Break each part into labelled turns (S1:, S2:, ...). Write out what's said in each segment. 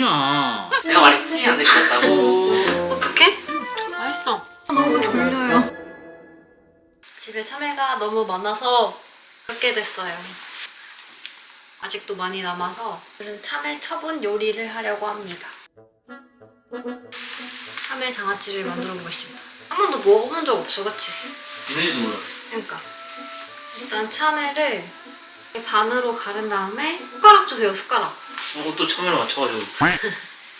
S1: 뭐냐?
S2: 내가 말했지 안 될 것 같다고.
S3: 어떡해? 맛있어. 너무 졸려요. 집에 참외가 너무 많아서 먹게 됐어요. 아직도 많이 남아서 오늘은 참외 처분 요리를 하려고 합니다. 참외 장아찌를 만들어 보겠습니다. 한 번도 먹어본 적 없어, 그치?
S1: 있는지도 몰라.
S3: 그러니까 일단 참외를 반으로 가른 다음에 숟가락 주세요, 숟가락.
S1: 어, 또 처음에 맞춰가지고.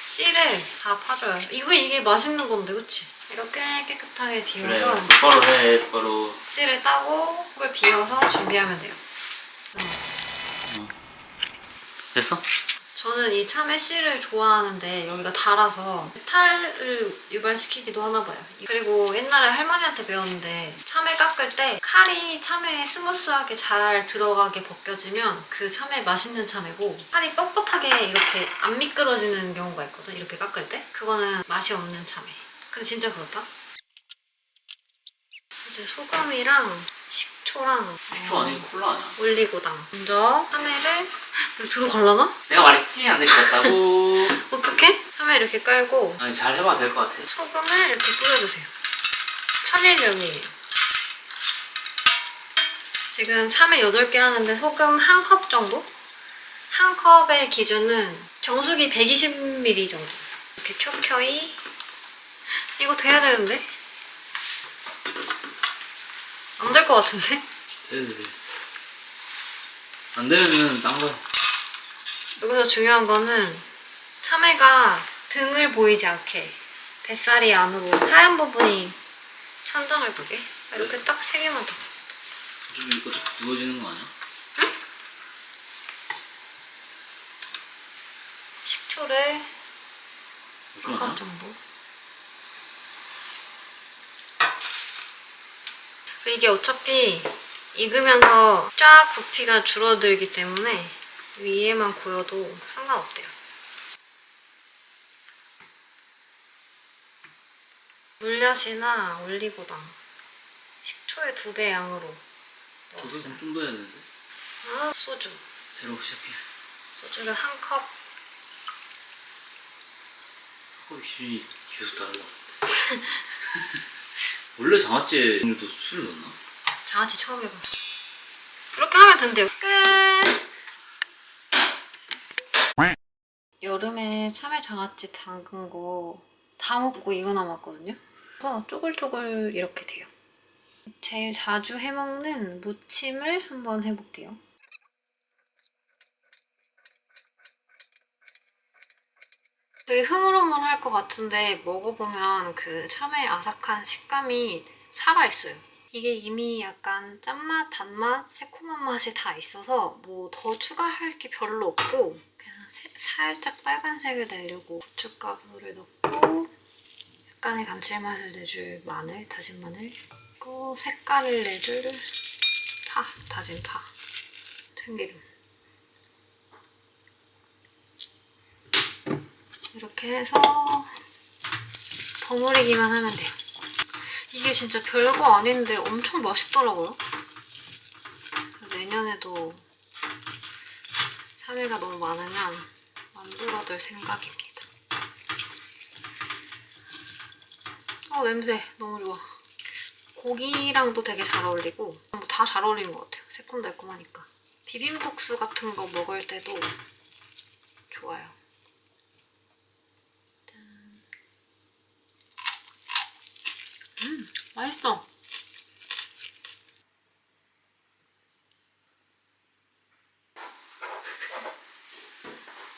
S3: 씨를 다 파줘요. 이거 이게 맛있는 건데, 그치? 이렇게 깨끗하게 비워서.
S1: 똑바로 해, 똑바로.
S3: 찌를 따고 속을 비워서 준비하면 돼요.
S1: 됐어?
S3: 저는 이 참외 씨를 좋아하는데 여기가 달아서 탈을 유발시키기도 하나 봐요. 그리고 옛날에 할머니한테 배웠는데 참외 깎을 때 칼이 참외에 스무스하게 잘 들어가게 벗겨지면 그 참외 맛있는 참외고 칼이 뻣뻣하게 이렇게 안 미끄러지는 경우가 있거든. 이렇게 깎을 때 그거는 맛이 없는 참외. 근데 진짜 그렇다. 이제 소금이랑 식초랑
S1: 식초 아니고 콜라 아니야?
S3: 올리고당. 먼저 참외를 이거 들어갈라나?
S2: 내가 말했지 안 될 것 같다고.
S3: 어떻게? 참외 이렇게 깔고
S1: 아니, 잘 해봐도 될 것 같아.
S3: 소금을 이렇게 뿌려주세요. 천일염이에요. 지금 참외 8개 하는데 소금 한 컵 정도? 한 컵의 기준은 정수기 120ml 정도. 이렇게 켜켜이. 이거 돼야 되는데? 안 될 것 같은데?
S1: 돼, 돼, 돼. 안 되면은 딴 거.
S3: 여기서 중요한 거는 참외가 등을 보이지 않게 뱃살이 안으로 하얀 부분이 천장을 보게 이렇게 딱 세 개만 더
S1: 좀 이거 좀 누워지는 거 아니야?
S3: 식초를 좀한컵
S1: 아니
S3: 이게 어차피 익으면서 쫙 부피가 줄어들기 때문에 위에만 고여도 상관없대요 물엿이나 올리고당 식초의 두 배 양으로
S1: 소스
S3: 넣었어요
S1: 좀더 해야 되는데.
S3: 아, 소주
S1: 새로 시작해.
S3: 소주를 한컵
S1: 어, 기준이 계속 달라. 원래 장아찌에 오늘도 술을 넣나?
S3: 장아찌 처음 해봤어. 이렇게 하면 된대요. 끝! 여름에 참외 장아찌 담근 거 다 먹고 이거 남았거든요. 그래서 쪼글쪼글 이렇게 돼요. 제일 자주 해먹는 무침을 한번 해볼게요. 되게 흐물흐물할 것 같은데 먹어보면 그 참외 아삭한 식감이 살아있어요. 이게 이미 약간 짠맛, 단맛, 새콤한 맛이 다 있어서 뭐 더 추가할 게 별로 없고 그냥 세- 살짝 빨간색을 내려고 고춧가루를 넣고 약간의 감칠맛을 내줄 마늘, 다진 마늘? 그리고 색깔을 내줄 파, 다진 파, 참기름 이렇게 해서 버무리기만 하면 돼요. 이게 진짜 별거 아닌데 엄청 맛있더라고요. 내년에도 참외가 너무 많으면 만들어둘 생각입니다. 어 냄새 너무 좋아. 고기랑도 되게 잘 어울리고 뭐다잘 어울리는 것 같아요. 새콤달콤하니까. 비빔국수 같은 거 먹을 때도 좋아요. 맛있어.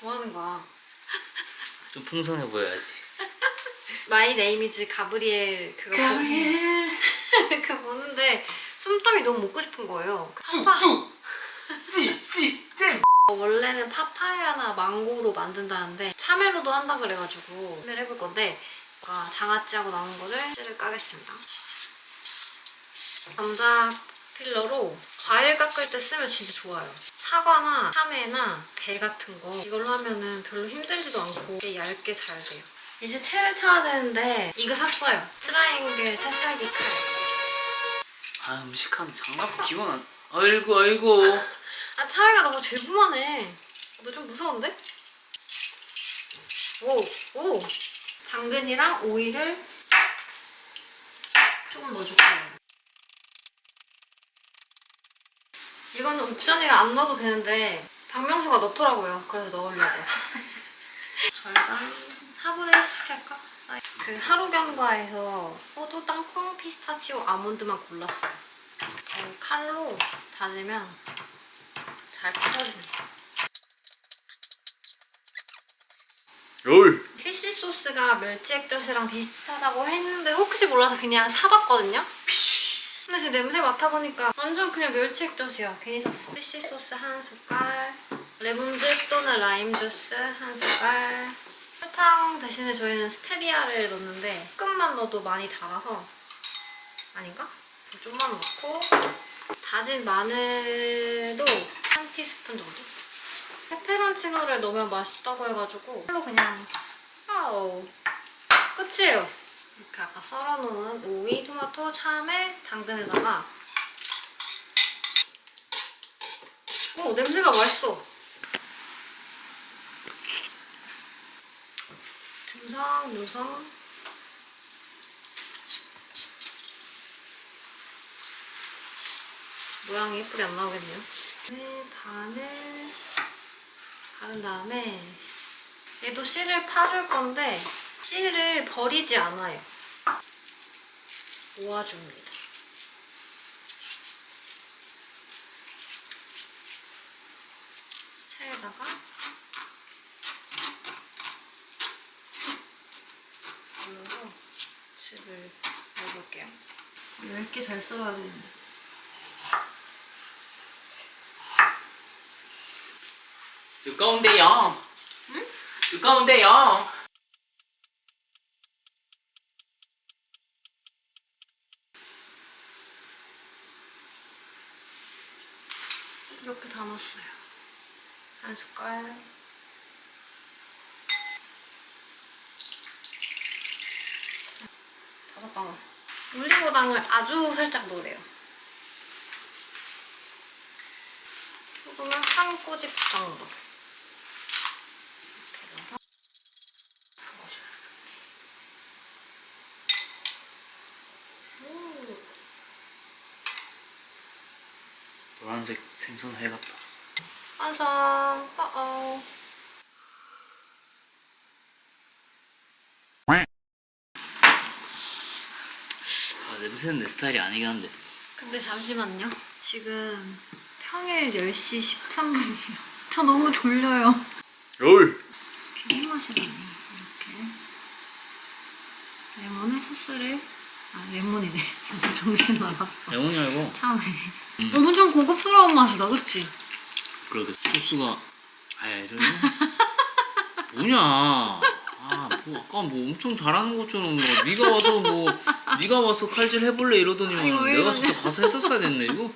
S3: 뭐 하는 거야?
S1: 좀 풍성해 보여야지.
S3: 마이 네이미즈 가브리엘 그거 가브리엘 그거 보는데 솜땀이 너무 먹고 싶은 거예요. 파파,
S2: 씨, 씨, 잼.
S3: 어, 원래는 파파야나 망고로 만든다는데 참외로도 한다 그래가지고 참외를 해볼 건데 뭔가 장아찌하고 남은 거를 찌를 까겠습니다. 감자 필러로 과일 깎을 때 쓰면 진짜 좋아요. 사과나 참외나 배 같은 거 이걸로 하면은 별로 힘들지도 않고 얇게 잘 돼요. 이제 채를 쳐야 되는데 이거 샀어요. 트라이앵글 채썰기 칼.
S1: 아, 음식하는 장갑 기분 안. 아이고, 아이고.
S3: 아 차이가 너무 죄구만해. 너 좀 무서운데? 오, 오. 당근이랑 오이를 조금 넣어줄게요. 이거는 옵션이라 안 넣어도 되는데 박명수가 넣더라고요. 그래서 넣으려고. 절반 4분의 1씩 할까? 그 하루견과에서 호두, 땅콩, 피스타치오, 아몬드만 골랐어요. 그 칼로 다지면 잘 부서집니다. 피쉬 소스가 멸치 액젓이랑 비슷하다고 했는데 혹시 몰라서 그냥 사봤거든요? 근데 지금 냄새 맡아보니까 완전 그냥 멸치 액젓이야. 괜히 샀어. 피쉬 소스 한 숟갈, 레몬즙 또는 라임 주스 한 숟갈. 설탕 대신에 저희는 스테비아를 넣는데 조금만 넣어도 많이 달아서 아닌가? 좀만 넣고 다진 마늘도 한 티스푼 정도? 페페론치노를 넣으면 맛있다고 해가지고 칼로 그냥 아우 끝이에요. 이렇게 아까 썰어놓은 오이, 토마토, 참외, 당근에다가 오 냄새가 맛있어. 듬성듬성 모양이 예쁘게 안 나오겠네요. 네, 반을 바른 다음에 얘도 씨를 파줄 건데 씨를 버리지 않아요. 모아줍니다. 체에다가 올려서 즙을 넣어볼게요. 이거 얇게 잘 썰어야 되는데.
S2: 두꺼운데요 응? 두꺼운데요
S3: 이렇게 담았어요. 한 숟갈. 다섯 방울. 올리고당을 아주 살짝 넣으래요. 소금은 한 꼬집 정도. 이렇게 넣어서 부어줘요. 오.
S2: 노란색 생선 회 같다
S3: 완성. 어어.
S2: 아, 냄새는 내 스타일이 아니긴 한데
S3: 근데 잠시만요. 지금 평일 10시 13분이에요. 저 너무 졸려요.
S2: 롤
S3: 비빔 맛이라네. 이렇게. 레몬에 소스를 아 레몬이네. 정신 나갔어.
S2: 레몬이 말고
S3: 참에. 엄청 고급스러운 맛이다, 그치?
S2: 그러게 소스가 아이 저 뭐냐 아뭐 아까 뭐 엄청 잘하는 것처럼 뭐 네가 와서 뭐 네가 와서 칼질 해볼래 이러더니만
S3: 아이고, 왜
S2: 내가. 진짜 가서 했었어야 됐네 이거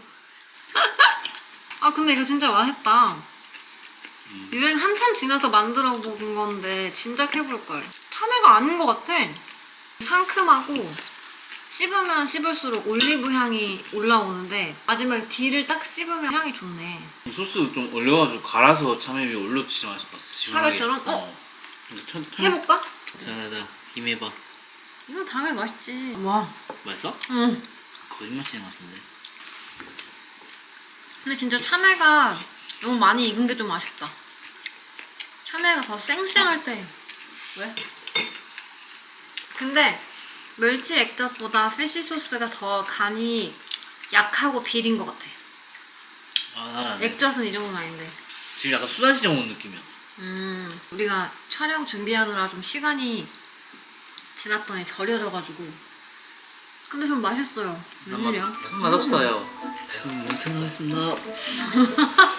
S3: 아 근데 이거 진짜 맛있다. 유행 한참 지나서 만들어 본 건데 진작 해볼 걸. 참외가 아닌 것 같아. 상큼하고 씹으면 씹을수록 올리브 향이 올라오는데 마지막에 D를 딱 씹으면 향이 좋네.
S2: 소스 좀 올려가지고 갈아서 참외 위에 같아 시원하게.
S3: 샤베트처럼? 어?
S2: 근데 천, 천...
S3: 해볼까?
S2: 자자자 힘해봐
S3: 이건 당연히 맛있지. 와.
S2: 맛있어?
S3: 응.
S2: 거짓말 치는 것 같은데
S3: 근데 진짜 참외가 너무 많이 익은 게 좀 아쉽다. 참외가 더 쌩쌩할 때. 왜? 근데 멸치 액젓보다 피쉬 소스가 더 간이 약하고 비린 것 같아.
S2: 아 나는
S3: 액젓은 이 정도는 아닌데.
S2: 지금 약간 수다시장 온 느낌이야
S3: 음, 우리가 촬영 준비하느라 좀 시간이 지났더니 절여져가지고. 근데 좀 맛있어요. 웬일이야?
S2: 참 맛없어요 참 못생각했습니다